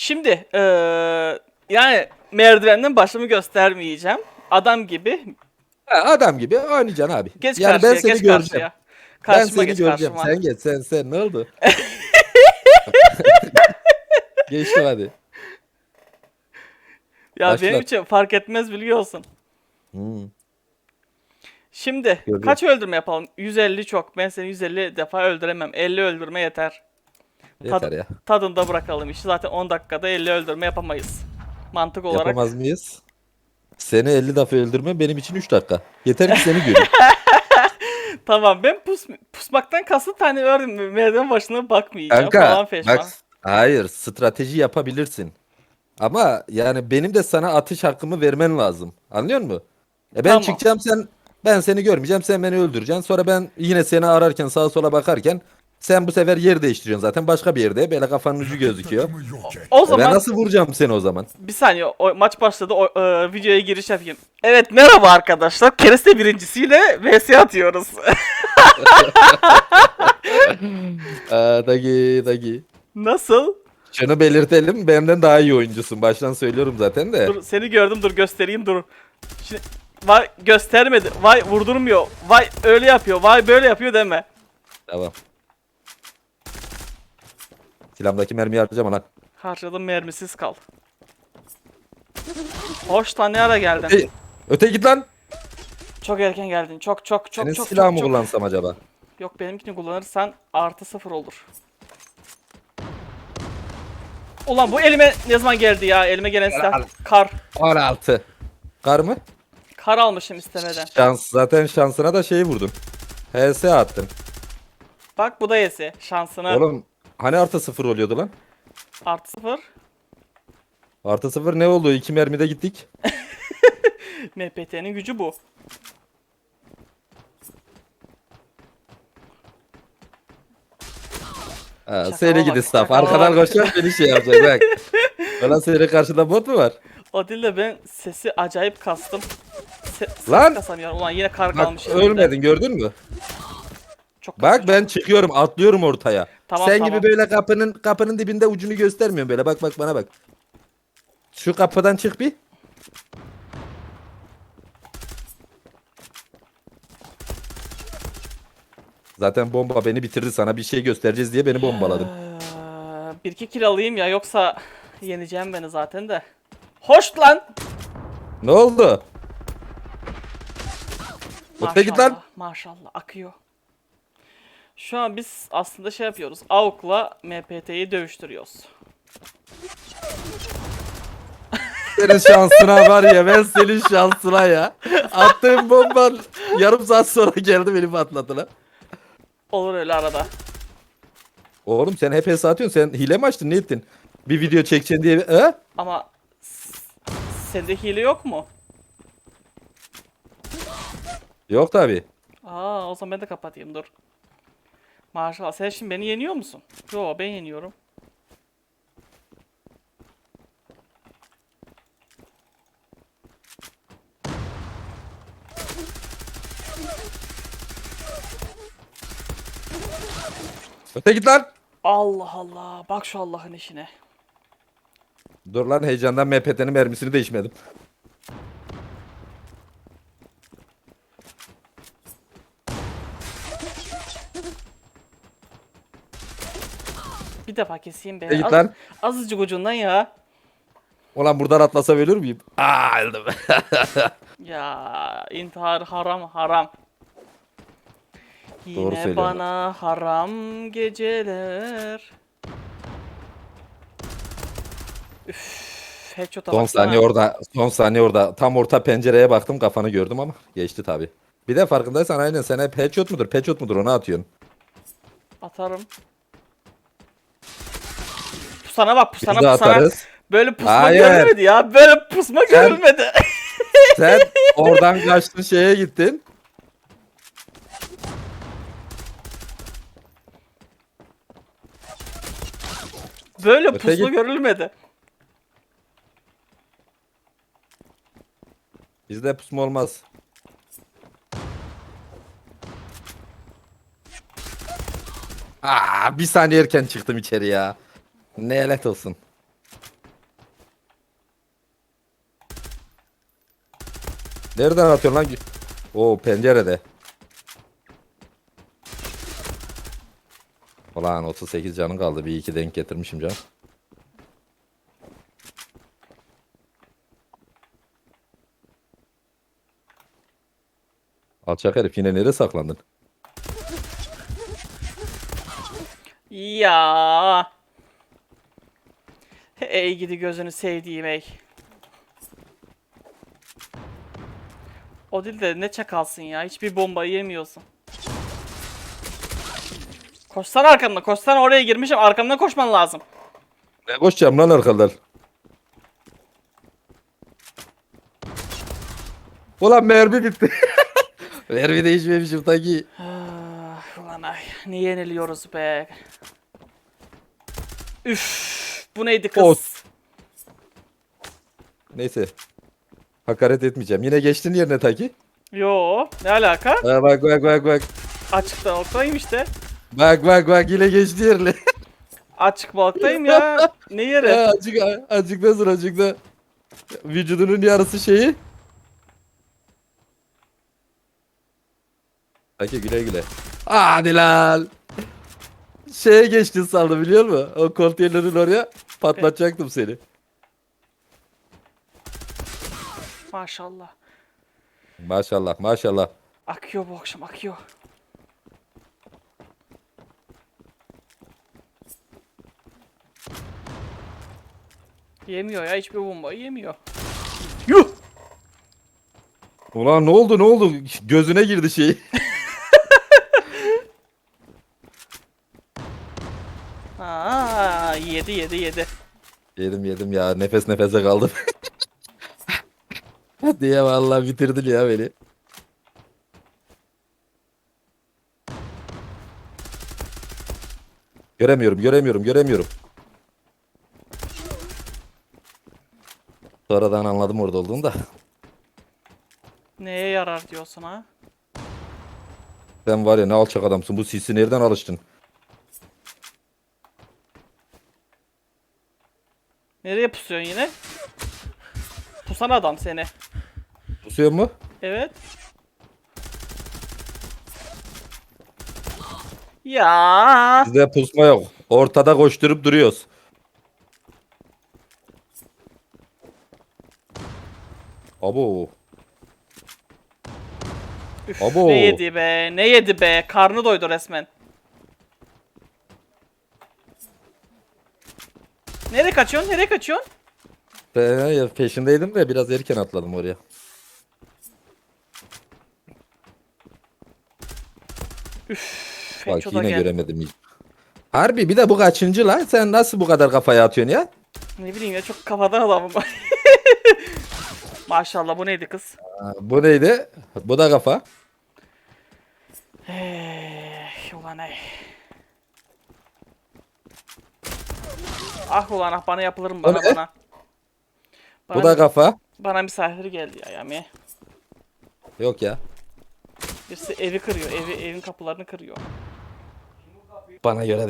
Şimdi eee, yani merdivenden başımı göstermeyeceğim. Adam gibi Ha, adam gibi oynayacaksın abi. geç yani karşıya, ben seni geç göreceğim. karşıya. Ben seni geç göreceğim. karşıma. Sen geç sen sen ne oldu? Geçtim hadi. Ya Başla. benim için fark etmez biliyorsun. Hmm. Şimdi Gördüm. kaç öldürme yapalım? 150 çok. Ben seni 150 defa öldüremem. 50 öldürme yeter. Yeter ya. Tadında bırakalım işi. Zaten 10 dakikada 50 öldürme yapamayız. Mantık olarak. Yapamaz mıyız? Seni 50 defa öldürme benim için 3 dakika. Yeter ki seni göreyim. Tamam ben pus, pusmaktan kasıt hani ördüm. Merdiven başına bakmayacağım Kanka falan feşman. bak hayır strateji yapabilirsin. Ama yani benim de sana atış hakkımı vermen lazım. Anlıyor musun? E ben Tamam. çıkacağım sen ben seni görmeyeceğim sen beni öldüreceksin. Sonra ben yine seni ararken sağa sola bakarken sen bu sefer yer değiştiriyorsun zaten başka bir yerde böyle kafanın ucu gözüküyor. O E ben zaman nasıl vuracağım seni o zaman? bir saniye o, maç başladı o, e, videoya giriş yapayım. Evet merhaba arkadaşlar. Kereste birincisiyle vs atıyoruz. Aa, dagi dagi. Nasıl? Şunu belirtelim benden daha iyi oyuncusun. Baştan söylüyorum zaten de. Dur seni gördüm dur göstereyim dur. Şimdi vay göstermedi. Vay vurdurmuyor. Vay öyle yapıyor. Vay böyle yapıyor deme. Tamam. Silahımdaki mermiyi harcama lan. Harcadım mermisiz kal. Hoş lan ne ara geldin? Öte, öte git lan. Çok erken geldin. Çok çok çok Senin çok silah çok, kullansam acaba? Yok benimkini kullanırsan artı sıfır olur. Ulan bu elime ne zaman geldi ya? Elime gelen silah. Kar. 16. Kar mı? Kar almışım istemeden. Şans. Zaten şansına da şey vurdun. HS attın. Bak bu da yesi. Şansına Oğlum hani artı sıfır oluyordu lan? artı sıfır. Artı sıfır ne oldu? İki mermide gittik. MPT'nin gücü bu. Ha, Şakala seni bak, gidi staff. şakala Arkadan bak. beni şey yapacak bak. Ulan senin karşında bot mu var? De ben sesi acayip kastım. Se ses Lan! kasamıyorum. Ulan yine kar Bak kalmış. elimde. ölmedin gördün mü? Çok Bak ben çıkıyorum atlıyorum ortaya. Tamam, Sen tamam. gibi böyle kapının kapının dibinde ucunu göstermiyorum böyle. Bak bak bana bak. Şu kapıdan çık bir. Zaten bomba beni bitirdi sana bir şey göstereceğiz diye beni bombaladın. Ee, bir iki kill alayım ya yoksa yeneceğim beni zaten de. Hoş lan. Ne oldu? Öte git lan. Maşallah, Maşallah akıyor. Şu an biz aslında şey yapıyoruz. AUK'la MPT'yi dövüştürüyoruz. Senin şansına var ya ben senin şansına ya. Attığım bomba yarım saat sonra geldi beni patladı lan. Olur öyle arada. Oğlum sen hep hesap atıyorsun. Sen hile mi açtın ne ettin? Bir video çekeceksin diye. He? Ama sende hile yok mu? Yok tabi. Aa o zaman ben de kapatayım dur. Maşallah sen şimdi beni yeniyor musun? Yo ben yeniyorum. Öte git lan. Allah Allah bak şu Allah'ın işine. Dur lan heyecandan MPT'nin mermisini değişmedim. Bir defa keseyim git Az, lan. azıcık ucundan ya. Ulan buradan atlasam ölür müyüm? Aa öldüm. Ya intihar haram haram. Doğru Yine söylüyorsun. bana haram geceler. Üff, headshot'a son baksana. saniye orada. Son saniye orada. Tam orta pencereye baktım kafanı gördüm ama geçti tabi. Bir de farkındaysan aynen sen hep headshot mudur headshot mudur onu atıyorsun. Atarım. Pusana bak Biz de pusana. atarız. Böyle pusma Hayır. görülmedi ya. Böyle pusma Sen- görülmedi. Sen oradan kaçtın şeye gittin. Böyle Öte pusma git. görülmedi. Bizde pusma olmaz. Aa, bir saniye erken çıktım içeri ya. Ne lanet olsun. Nereden atıyorsun lan? O pencerede. Ulan 38 canın kaldı. Bir iki denk getirmişim can. Alçak herif yine nereye saklandın? Ya. Ey gidi gözünü sevdiğim ey. O değil de ne çakalsın ya. Hiçbir bombayı yemiyorsun. Koşsana arkamda. Koşsana oraya girmişim. Arkamdan koşman lazım. Ne koşacağım lan arkadan? Ulan mermi bitti. mermi değişmemişim taki. Ah, Ulan ay. Ne yeniliyoruz be. Üf. Bu neydi kız? Os. Neyse. Hakaret etmeyeceğim. Yine geçtin yerine taki. Yo. Ne alaka? Ha, bak bak bak bak. Açık balıktayım işte. Bak bak bak yine geçti yerine. Açık balıktayım ya. Ne yeri? Ha, acık acıktasın acıkta. Vücudunun yarısı şeyi. Taki güle güle. Hadi lan. Şeye geçtin sandım biliyor musun? O konteynerin oraya patlatacaktım seni. Maşallah. Maşallah maşallah. Akıyor bu akşam akıyor. Yemiyor ya hiçbir bombayı yemiyor. Yuh! Ulan ne oldu ne oldu? Gözüne girdi şey. Aa, yedi yedi yedi. Yedim yedim ya nefes nefese kaldım. diye vallahi bitirdin ya beni. Göremiyorum göremiyorum göremiyorum. Sonradan anladım orada olduğunu da. Neye yarar diyorsun ha? Sen var ya ne alçak adamsın bu sisi nereden alıştın? Nereye pusuyorsun yine? Pusan adam seni. Pusuyor mu? Evet. Ya. Bizde pusma yok. Ortada koşturup duruyoruz. Abo. Üf, Abo. ne yedi be? Ne yedi be? Karnı doydu resmen. Nereye kaçıyorsun? Nereye kaçıyorsun? Ben ya peşindeydim de biraz erken atladım oraya. Üf, Bak Fenço'da yine gel. göremedim. hiç. Harbi bir de bu kaçıncı lan? Sen nasıl bu kadar kafaya atıyorsun ya? Ne bileyim ya çok kafadan adamım. Maşallah bu neydi kız? Ha, bu neydi? Bu da kafa. Hey, ulan ey. Ah ulan ah bana yapılır mı bana ne? bana. Bu Bana, da kafa. bana misafir geldi ya Yami. Yok ya. Birisi evi kırıyor. Evi, evin kapılarını kırıyor. Bana göre değil.